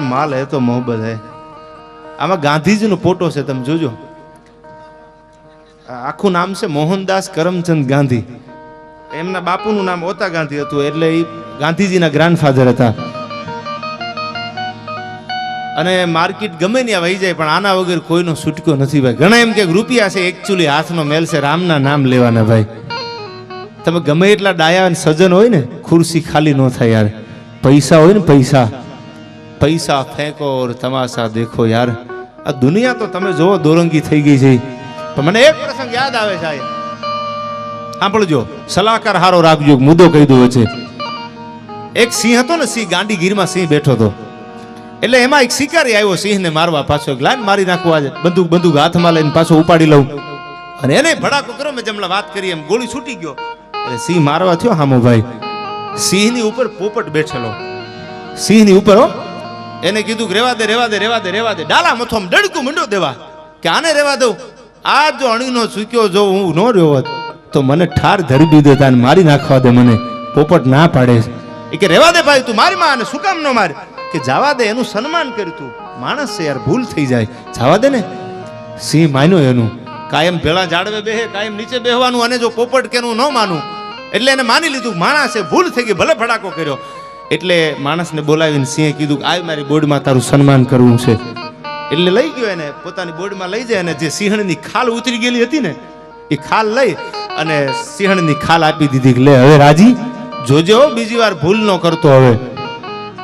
માલ હે તો મોહબ્બત હે. આમાં ગાંધીજીનો ફોટો છે, તમે જોજો. આખું નામ છે મોહનદાસ કરમચંદ ગાંધી. એમના બાપુનું નામ ઓતા ગાંધી હતું, એટલે એ ગાંધીજીના ગ્રાન્ડફાધર હતા. અને માર્કેટ ગમે ત્યાં વહી જાય, પણ આના વગર કોઈનો છૂટકો નથી ભાઈ. ઘણા એમ કે રૂપિયા છે એકચ્યુઅલી હાથનો મેલ છે, રામના નામ લેવાના ભાઈ. તમે ગમે એટલા ડાયા અને સજન હોય ને, ખુરશી ખાલી ન થાય યાર. પૈસા હોય ને પૈસા. પૈસા ફેંકો તમાશા દેખો યાર. આ દુનિયા તો તમે જુઓ દોરંગી થઈ ગઈ છે. પણ મને એક પ્રસંગ યાદ આવે છે. સાંભળજો, સલાહકાર હારો રાખજો મુદ્દો કહી દઉં છે એક સિંહ હતો ને, સિંહ ગાંડી ગીરમાં સિંહ બેઠો હતો. એટલે એમાં એક શિકારી આવ્યો સિંહને મારવા પાછો, એક લાઈન મારી નાખવા આજે. બંદૂક બંદૂક હાથમાં લઈને પાછો ઉપાડી લઉં. અને એને ભડાકો કરો મેં જેમણે વાત કરી એમ ગોળી છૂટી ગયો. એટલે સિંહ મારવા થયો, હામો ભાઈ. સિંહની ઉપર પોપટ બેઠેલો. સિંહની ઉપર હો. એને કીધું કે રેવા દે રેવા દે રેવા દે રેવા દે. ડાલા મથોમ ડડકું મંડો દેવા. કે આને રેવા દઉં? આ જો અણીનો સૂક્યો જો હું ન રહ્યો હોત, તો મને ઠાર ધરી દીધો અને મારી નાખવા દે મને. પોપટ ના પાડે. એ કે રેવા દે ભાઈ, તું મારી માં શું કામ ન માર? કે જવા દે, એનું સન્માન કર તું. માણસ છે યાર, ભૂલ થઈ જાય. જવા દે ને. સિંહ માન્યો એનું. કાયમ ભેળા જાડવે બેહે, કાયમ નીચે બેહવાનું, અને જો પોપટ કેનું ન માનું, એટલે એને માની લીધું માણસ ભૂલ થઈ ગઈ, ભલે ફડાકો કર્યો. એટલે માણસને બોલાવીને સિંહે કીધું કે આવી મારી બોર્ડમાં તારું સન્માન કરવું છે. એટલે લઈ ગયો એને, પોતાની બોર્ડમાં લઈ જાય અને જે સિંહણની ખાલ ઉતરી ગયેલી હતી ને, એ ખાલ લઈ અને સિંહણની ખાલ આપી દીધી કે, લે, હવે રાજી? જોજે, બીજી વાર ભૂલ ન કરતો હવે.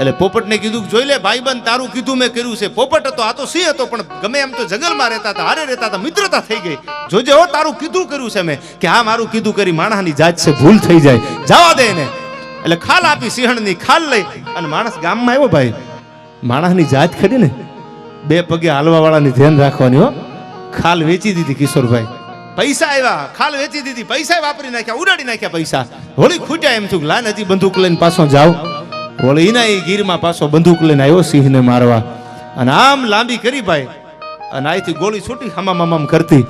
એટલે પોપટને કીધું જોઈ લે, ભાઈબંધ, તારું કીધું મેં કર્યું છે. પોપટ હતો, આ તો સિંહ હતો, પણ ગમે એમ તો જંગલમાં રહેતા હતા, હારે રહેતા હતા, મિત્રતા થઈ ગઈ. જોજે હો તારું કીધું કર્યું છે મેં. કે, હા, મારું કીધું કરી માણસની જાત છે, ભૂલ થઈ જાય. જવા દે એને. એટલે ખાલ આપી, સિંહણની ખાલ લઈ અને માણસ ગામમાં આવ્યો ભાઈ. માણસની જાત ખરી ને? બે પગે હાલવા વાળાની ધ્યાન રાખવાની, હો. ખાલ વેચી દીધી કિશોરભાઈ. પૈસા આવ્યા. ખાલ વેચી દીધી. પૈસા વાપરી નાખ્યા, ઉડાડી નાખ્યા પૈસા. હોળી ખૂટ્યા એમ છું. લાન હજી બંદૂક લઈને પાછો જાવ હોળી એના એ ગીરમાં પાછો બંદૂક લઈને આવ્યો સિંહને મારવા. અને આમ લાંબી કરી ભાઈ. અને અહીંથી ગોળી છૂટી હમામ હમામ કરતી.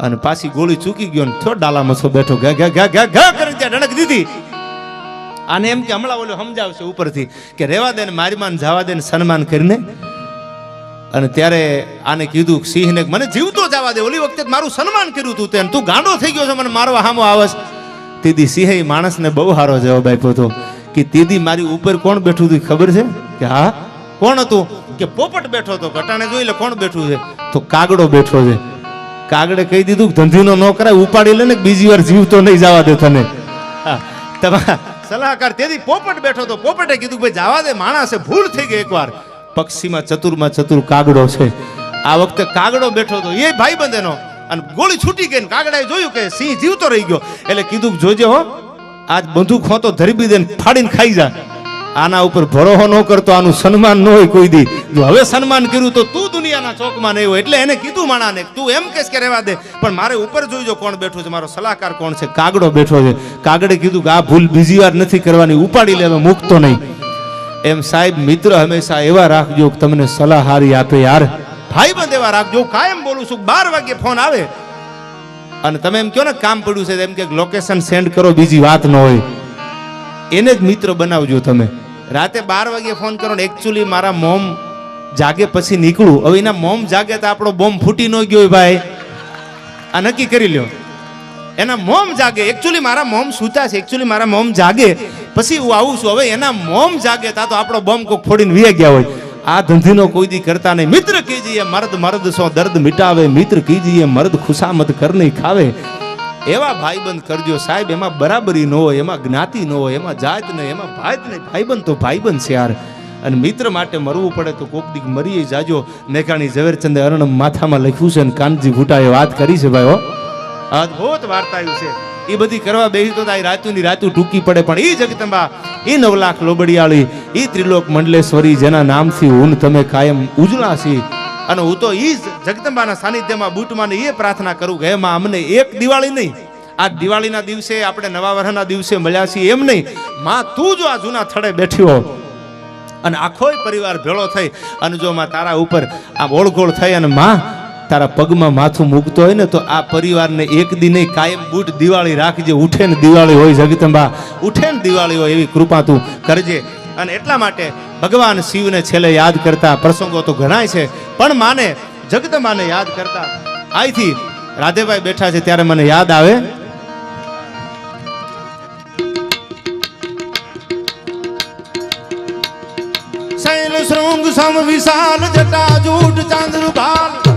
અને પાછી ગોળી ચૂકી ગયો ને થયો ડાલામાં છો બેઠો. ઘા ઘા ઘા ઘા ઘા કરી ત્યાં ડણક દીધી. આને એમ કે હમણાં ઓલો સમજાવશે ઉપરથી કે રેવા દે ને મારી માન જવા દે ને સન્માન કરીને. અને ત્યારે આને કીધું સિંહને મને જીવતો જવા દે. ઓલી વખતે મારું સન્માન કર્યું તું તેને. તું ગાંડો થઈ ગયો છે મને મારવા હામો આવસ તીદી સિંહે માણસને બહુ સારો જવાબ આપ્યો હતો કે તેદી મારી ઉપર કોણ બેઠું હતું ખબર છે? કે હા કોણ હતું? કે પોપટ બેઠો હતો. ઘટાણે જોઈ લે કોણ બેઠું છે? તો કાગડો બેઠો છે. કાગડે કહી દીધું ધંધીનો ન કરાય ઉપાડી લે ને બીજી વાર જીવતો નહીં જવા દે તને. હા, તમારા સલાહકાર તેથી પોપટ બેઠો તો પોપટે કીધું ભાઈ જવા દે, માણસે ભૂલ થઈ ગઈ એકવાર. પક્ષીમાં ચતુરમાં ચતુર કાગડો છે. આ વખતે કાગડો બેઠો તો એ ભાઈબંધ એનો અને ગોળી છૂટી ગઈ કાગડાએ જોયું કે સિંહ જીવતો રહી ગયો. એટલે કીધું જોજે હો, આજ બંધુક હોતો ધરી બી દે ફાડીને ખાઈ જા. આના ઉપર ભરોહો ન કરતો, આનું સન્માન ન હોય કોઈ દી. જો હવે સન્માન કર્યું તો તું દુનિયાના ચોકમાં નહીં હોય. એટલે એને કીધું માણાને તું એમ કહેશ કે રહેવા દે, પણ મારે ઉપર જોઈજો કોણ બેઠો છે, મારો સલાહકાર કોણ છે, કાગડો બેઠો છે. કાગડે કીધું કે આ ભૂલ બીજી વાર નથી કરવાની, ઉપાડી લે, હવે મૂકતો નહીં. એમ સાહેબ, મિત્ર હંમેશા એવા રાખજો કે તમને સલાહ હારી આપે યાર. ભાઈ બંધ એવા રાખજો. કાયમ બોલું છું બાર વાગે ફોન આવે. અને તમે એમ કહો ને, કામ પડ્યું છે એમ કે લોકેશન સેન્ડ કરો, બીજી વાત ન હોય. એને જ મિત્ર બનાવજો તમે. રાતે બાર વાગે ફોન કરો ને એકચ્યુઅલી મારા મોમ જાગે પછી નીકળું. હવે એના મોમ જાગે તો આપણો બોમ્બ ફૂટી ન ગયો ભાઈ. આ નક્કી કરી લ્યો. એના મોમ જાગે. એકચ્યુઅલી મારા મોમ સૂતા છે. એકચ્યુઅલી મારા મોમ જાગે. પછી હું આવું છું. હવે એના મોમ જાગે તા તો આપણો બોમ્બ કોક ફોડીને વીએ ગયા હોય. આ ધંધીનો કોઈ દી કરતા નહીં. મિત્ર કીજીએ, મર્દ મર્દ સો દર્દ મિટાવે. મિત્ર કીજીએ, મર્દ ખુશામત કર નહીં ખાવે. એવા ભાઈબંધ કરજો સાહેબ, એમાં બરાબરી ન હોય, એમાં જ્ઞાતિ ન હોય, એમાં જાત નહીં, એમાં ભાત નહીં. ભાઈબંધ તો ભાઈબંધ છે યાર. અને મિત્ર માટે મરવું પડે તો કોક દીક મરીએ જાજો. મેઘાણી ઝવેરચંદે અરણમ માથામાં લખ્યું છે અને કાનજી ભૂટાએ વાત કરી છે ભાઈ હો. અદ્ભુત વાર્તા આવ્યું છે. એ બધી કરવા બેસી તો તારી રાતુની રાતુ ટૂંકી પડે, પણ એ જગતંબા એ નવ લાખ લોબડિયાળી એ ત્રિલોક મંડલેશ્વરી જેના નામથી હું તમે કાયમ ઉજળા અને હું તો એ જ જગદંબાના સાનિધ્યમાં બૂટમાં એ પ્રાર્થના કરું કે એમાં અમને એક દિવાળી નહીં. આ દિવાળીના દિવસે આપણે નવા વર્ષના દિવસે મળ્યા છીએ એમ નહીં. માં, તું જો આ જૂના થડે બેઠ્યો અને આખોય પરિવાર ભેળો થઈ અને જો માં તારા ઉપર આમ ઓળઘોળ થઈ અને માં તારા પગમાં માથું મૂકતો હોય ને તો આ પરિવારને એક દી નહીં કાયમ બૂટ દિવાળી રાખજે. ઉઠે ને દિવાળી હોય જગતંબા ઉઠે ને દિવાળી હોય એવી કૃપા તું કરજે. અને એટલા માટે ભગવાન શિવને છેલ્લે યાદ કરતા પ્રસંગો તો ઘણાય છે, પણ માને જગદંબાને યાદ કરતા. અહીંથી રાધેભાઈ બેઠા છે ત્યારે મને યાદ આવે. શૈલ શૃંગ સમ વિશાલ જટા જૂઠ ચાંદ્ર ભાલ.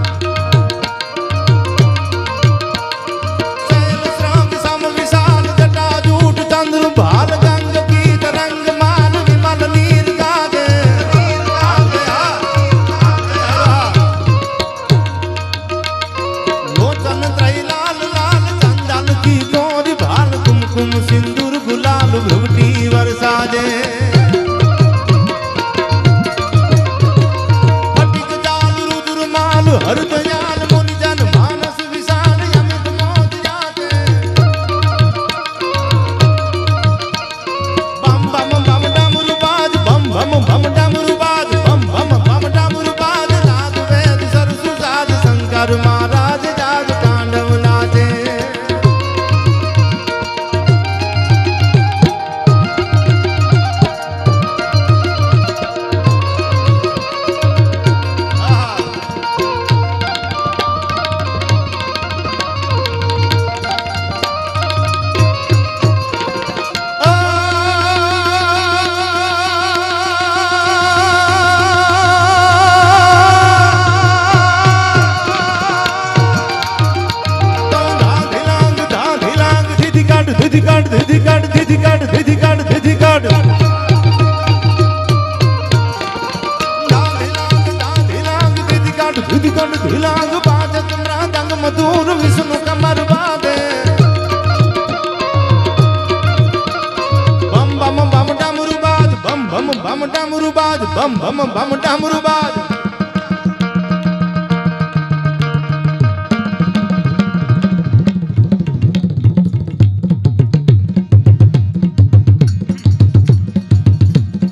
બમ બમ બમ ડામરુ બમ બમ બમ ડામરુ બાજ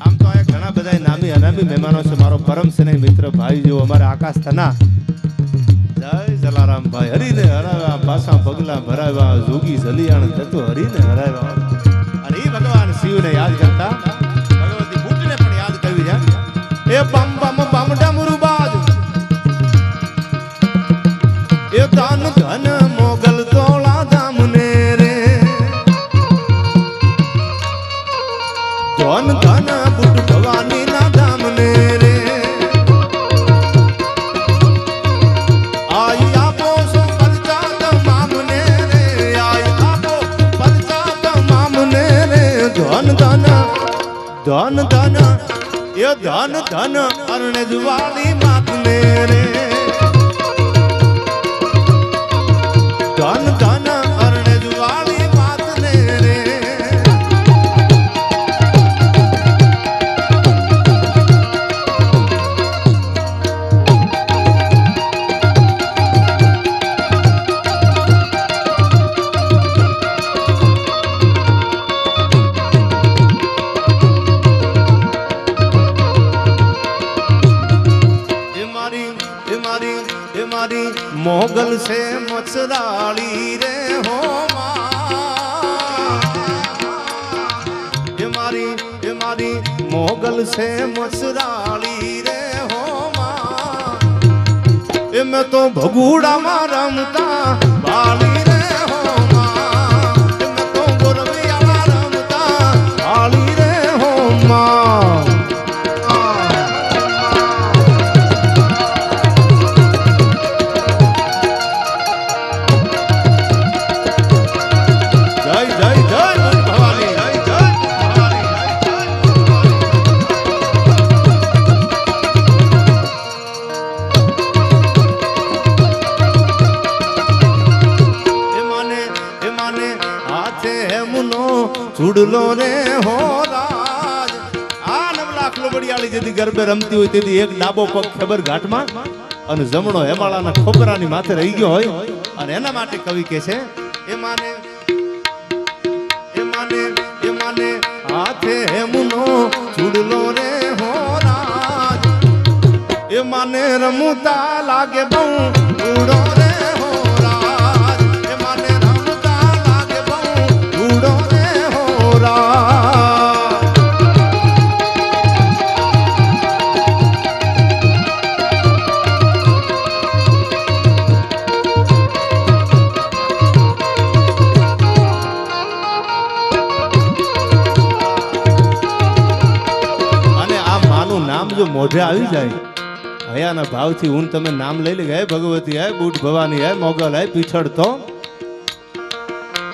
આમ તો ઘણા બધા નામી અનામી મહેમાનો છે. મારો પરમ મિત્ર ભાઈ જો અમારા આકાશ થના. જય જલારામ ભાઈ. હરીને હરાવ્યા પાસા પગલા ભરાવ્યા, જોગી જલિયાણ જતો હરીને હરાવ્યા. અને એ શિવને યાદ કરતા ધન ધન ધન ધન એ ધન ધન અરણે જુવાલી માતને રે. ધન મોગલ છે મચરાળી રે હો એ મારી એ મારી મોગલ છે મચરાળી રે હો. એ મેં તો ભગુડામાં રમતા બાળી ચૂડલો રે હો રાજ. આ નવલાખ લોબડિયાળી જેથી ગરબે રમતી હોય તેથી એક ડાબો પગ ખબર ઘાટમાં અને જમણો હેમાળાના ખોપરાની માથે રહી ગયો હોય. અને એના માટે કવિ કે છે, એ માને એ માને એ માને હાથે હેમનો ચૂડલો રે હો રાજ. એ માને રમતા લાગે બહુ ઉડો આવી જાય. હયાના ભાવથી હું તમે નામ લઈ લે હે ભગવતી, હે બુટ ભવાની, હે મોગલ, હે પીછળ તો?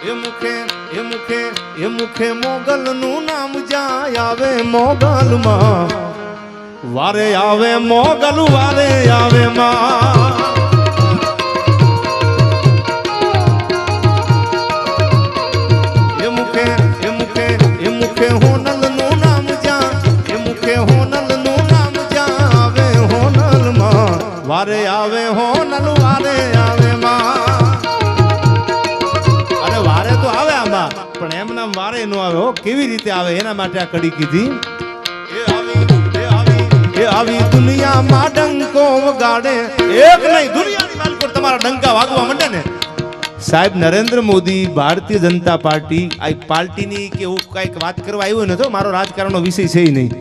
એ મુખે એ મુખે એ મુખે મોગલ નું નામ જાય આવે મોગલ માં વારે આવે મોગલ, વારે આવે માં. આમાં એમ નામ વારે નો આવે. હો કેવી રીતે આવે? એના માટે આ કડી કીધી. એ આવી દુનિયામાં ડંકો વગાડે. એક નહીં દુનિયાની માલકોર તમારા ડંકા વાગવા માંડે ને. સાહેબ નરેન્દ્ર મોદી ભારતીય જનતા પાર્ટી આ પાર્ટીની કે એવું કાંઈક વાત કરવા આવ્યો નતો મારો રાજકારણનો વિષય છે નહીં.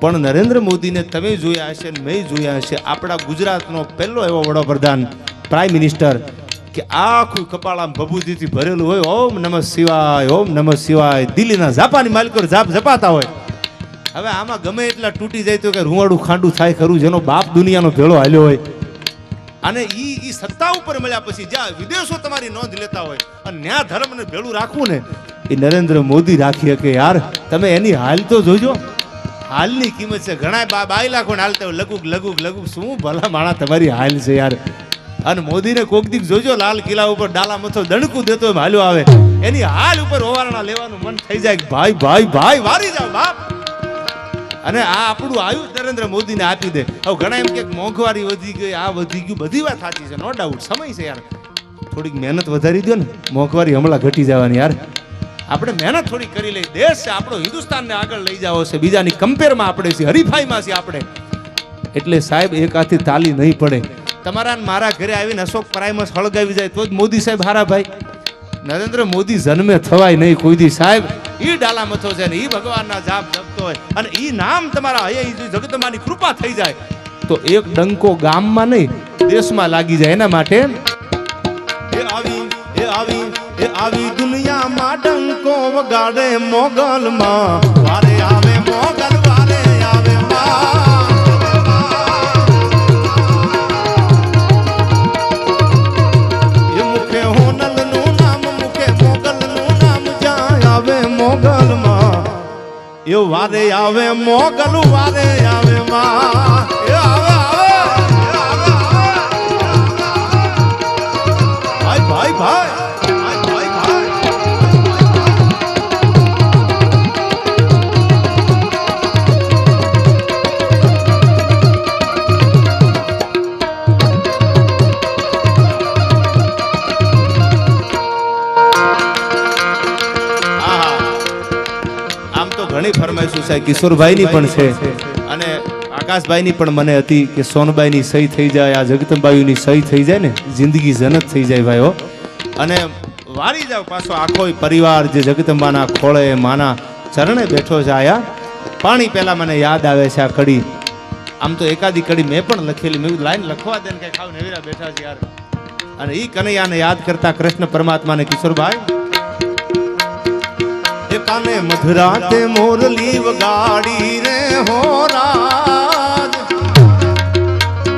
પણ નરેન્દ્ર મોદીને તમે જોયા હશે મેં જોયા હશે આપણા ગુજરાતનો પહેલો એવો વડાપ્રધાન પ્રાઇમ મિનિસ્ટર કે આખું કપાળામ ભભૂતિથી ભરેલું હોય, ઓમ નમઃ શિવાય, ઓમ નમઃ શિવાય. દિલ્હીના ઝાપાની માલિકો ઝાપ ઝપાતા હોય. હવે આમાં ગમે એટલા તૂટી જાય તો કે રૂવાડું ખાંડું થાય ખરું, જેનો બાપ દુનિયાનો ભેળો હાલ્યો હોય. અને એ એ સત્તા ઉપર મળ્યા પછી જ્યાં વિદેશો તમારી નોંધ લેતા હોય, અને ન્યા ધર્મને ભેળું રાખવું ને, એ નરેન્દ્ર મોદી રાખી શકે યાર. તમે એની હાલ તો જોજો. હાલની કિંમત છે. ઘણા બા બાઈ લાખો હાલતા હોય લઘુક લઘુક લઘુક શું ભલા માણા તમારી હાલ છે યાર. અને મોદીને કોક દીક જોજો લાલ કિલ્લા ઉપર ડાલા મથો દણકું દેતો હાલ્યો આવે. એની હાલ ઉપર ઓવારણા લેવાનું મન થઈ જાય ભાઈ ભાઈ ભાઈ, વારી જાવ બાપ. અને આ આપણું આયુષ નરેન્દ્ર મોદીને આપી દે. હવે ઘણા એમ કે મોંઘવારી વધી ગઈ, આ વધી ગયું, બધી વાત સાચી છે, નો ડાઉટ, સમય છે યાર. થોડીક મહેનત વધારી દો ને, મોંઘવારી હમણાં ઘટી જવાની યાર. આપણે મહેનત થોડી કરી લઈ, દેશ છે, આપણો હિન્દુસ્તાનને આગળ લઈ જાવો છે, બીજાની કમ્પેરમાં આપણે છે હરીફાઈમાં છે આપણે. એટલે સાહેબ, એક હાથથી તાલી નહીં પડે. તમારા મારા ઘરે આવીને અશોક પ્રાઇમસ હળગાવી જાય તો જ મોદી સાહેબ હારા ભાઈ. નરેન્દ્ર મોદી જન્મે થવાય નહીં કોઈ સાહેબ. એ ડાલા મથો છે ઈ ભગવાનના જાપ જપતો હોય અને એ નામ તમારા અહીંયા જગતમાની કૃપા થઈ જાય. તો એક ડંકો ગામમાં નહીં, દેશમાં લાગી જાય એના માટે. એ આવી એ આવી એ આવી દુનિયામાં ડંકો વગાડે મોગલમાં. આવે મોગલમાં. એ વારે આવે મોગલ, વારે આવે માં. એ આવે આવે ભાઈ ભાઈ ભાઈ. ઘણી ફરમાઈશું છે કિશોરભાઈની પણ છે. અને આકાશભાઈની પણ મને હતી કે સોનબાઈની સહી થઈ જાય, આ જગદંબાઈની સહી થઈ જાય ને, જિંદગી જનત થઈ જાય ભાઈઓ. અને વારી જાવ પાછો આખો પરિવાર જે જગતંબાના ખોળે, માના ચરણે બેઠો છે આયા. પાણી પહેલાં મને યાદ આવે છે આ કડી. આમ તો એકાદી કડી મેં પણ લખેલી, મેં લાઈન લખવા દે ને કઈ ખાવ, નેવીરા બેઠા છે યાર. અને એ કનૈયાને યાદ કરતા કૃષ્ણ પરમાત્માને કિશોરભાઈ કાને મધરાતે મોરલી વગાડી રે હો રાજ.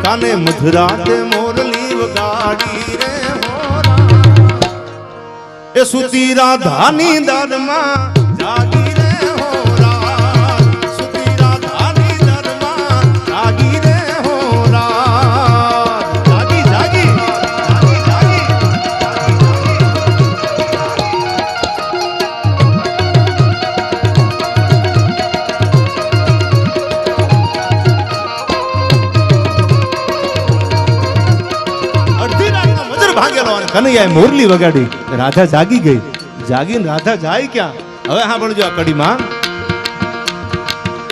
કાને મધરાતે મોરલી વગાડી રે હો રાજ. એ સુતી રાધાની દરમાં કનૈયાએ મોરલી વગાડી રાધા જાગી ગઈ. જાગીને રાધા જાય ક્યાં? હવે સાંભળજો આ કડીમાં.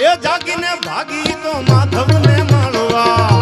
એ જાગીને ભાગી તો માધવને મળવા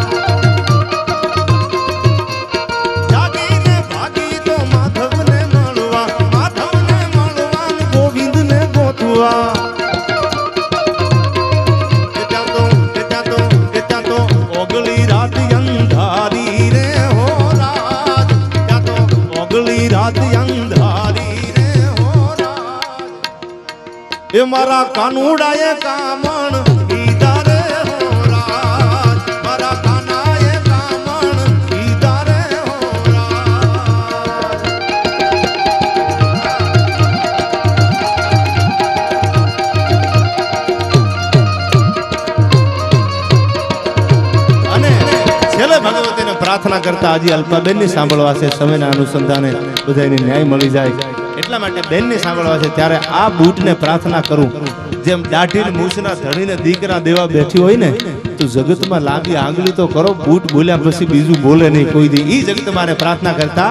અને છેલ્લે ભગવતીને પ્રાર્થના કરતા આજે અલ્પાબેનની સાંભળવા છે. સમયના અનુસંધાને બધાને ન્યાય મળી જાય. એટલા માટે બેનને સાંભળવા છે, ત્યારે આ બૂટને પ્રાર્થના કરું. જેમ દાઢી મૂછના ધણીને દીકરા દેવા બેઠી હોય ને, તો જગતમાં લાંબી આંગળી તો કરો, બૂટ બોલ્યા પછી બીજું બોલે નહીં. કોઈ દી એ જગતમાં મારે પ્રાર્થના કરતા